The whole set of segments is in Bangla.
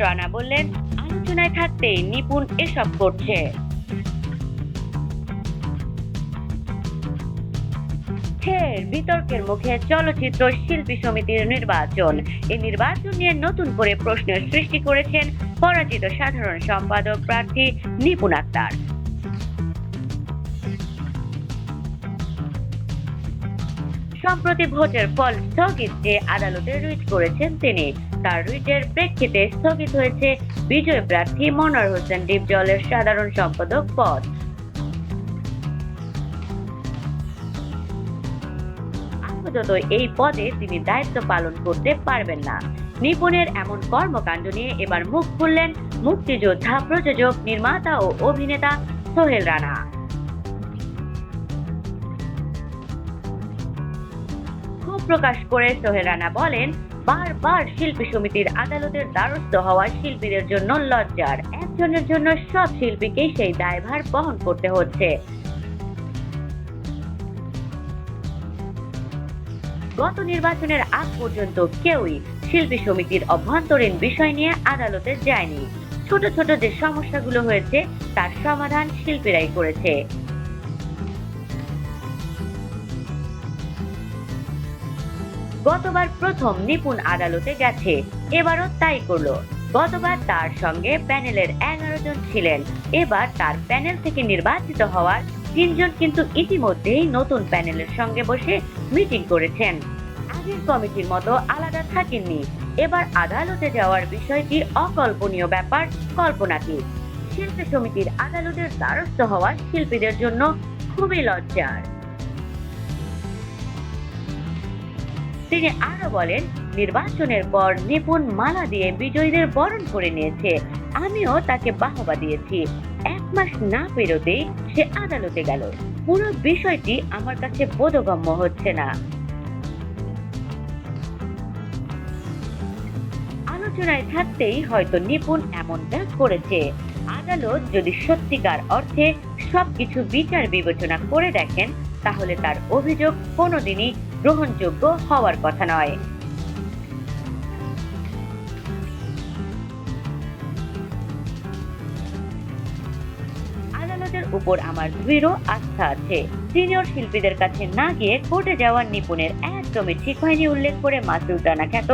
রানা বললেন, আলোচনায় থাকতে নিপুণ এসব করছে। ফের বিতর্কের মুখে চলচ্চিত্র শিল্পী সমিতির নির্বাচন। এই নির্বাচন নিয়ে নতুন করে প্রশ্নের সৃষ্টি করেছেন পরাজিত সাধারণ সম্পাদক প্রার্থী নিপুণ আক্তার। সম্প্রতি ভোটের ফল স্থগিত যে আদালতে রুইট করেছেন তিনি। তার রুইটের প্রেক্ষিতে স্থগিত হয়েছে বিজয় প্রার্থী মনোয়ার হোসেন ডিপজলের সাধারণ সম্পাদক পদ। আপাতত এই পদে তিনি দায়িত্ব পালন করতে পারবেন না। নিপুণের এমন কর্মকাণ্ড নিয়ে এবার মুখ খুললেন মুক্তিযোদ্ধা প্রযোজক, নির্মাতা ও অভিনেতা সোহেল রানা। প্রকাশ করে সোহেল রানা বলেন, বারবার শিল্পী সমিতির আদালতের দ্বারস্থ হওয়া শিল্পীদের জন্য লজ্জার। একজনের জন্য সব শিল্পীকেই সেই দায়ভার বহন করতে হচ্ছে। গত নির্বাচনের আগ পর্যন্ত কেউই শিল্পী সমিতির অভ্যন্তরীণ বিষয় নিয়ে আদালতে যায়নি। ছোট ছোট যে সমস্যাগুলো হয়েছে, তার সমাধান শিল্পীরাই করেছে। গতবার প্রথম নিপুণ আদালতে গেছে। এবারও তাই করল। গতবার তার সঙ্গে প্যানেলের এগারো জন ছিলেন। এবার তার প্যানেল থেকে নির্বাচিত হওয়ার তিনজন কিন্তু ইতিমধ্যেই নতুন প্যানেলের সঙ্গে বসে মিটিং করেছেন। আগের কমিটির মতো আলাদা থাকেননি। এবার আদালতে যাওয়ার বিষয়টি অকল্পনীয় ব্যাপার, কল্পনাতীত। শিল্পী সমিতির আদালতের দ্বারস্থ হওয়া শিল্পীদের জন্য খুবই লজ্জার। তিনি আরও বলেন, নির্বাচনের পর নিপুণ মালা দিয়ে বিজয়ীদের বরণ করে নিয়েছে। আমিও তাকে বাহবা দিয়েছি। এক মাস না পেরোতেই সে আদালতে গেল। পুরো বিষয়টি আমার কাছে বোধগম্য হচ্ছে না। আলোচনায় থাকতেই হয়তো নিপুণ এমনটা করেছে। আদালত যদি সত্যিকার অর্থে সবকিছু বিচার বিবেচনা করে দেখেন, তাহলে তার অভিযোগ কোনোদিনই গ্রহণযোগ্য হওয়ার কথা নয়। আদালতের উপর আমার দৃঢ় আস্থা আছে। সিনিয়র শিল্পীদের কাছে না গিয়ে কোর্টে যাওয়ার নিপুণের একদমই ঠিক হয়নি উল্লেখ করে মাসুদ রানা খ্যাত।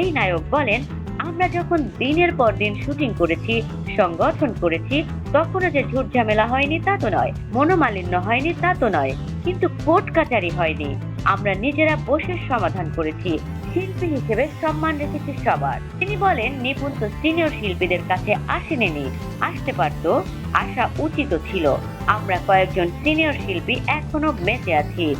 এই নায়ক বলেন, আমরা যখন দিনের পর দিন শুটিং করেছি, সংগঠন করেছি, তখনও যে ঝুট ঝামেলা হয়নি তা তো নয়, মনোমালিন্য হয়নি তা তো নয়, কিন্তু কোর্ট কাচারি হয়নি। আমরা নিজেরা বসে সমাধান করেছি। শিল্পী হিসেবে সম্মান রেখেছি সবার। তিনি বলেন নিপুণ তো সিনিয়র শিল্পীদের কাছে আসেনি আসতে পারত আসা উচিত ছিল। আমরা কয়েকজন সিনিয়র শিল্পী এখনও বেঁচে আছি।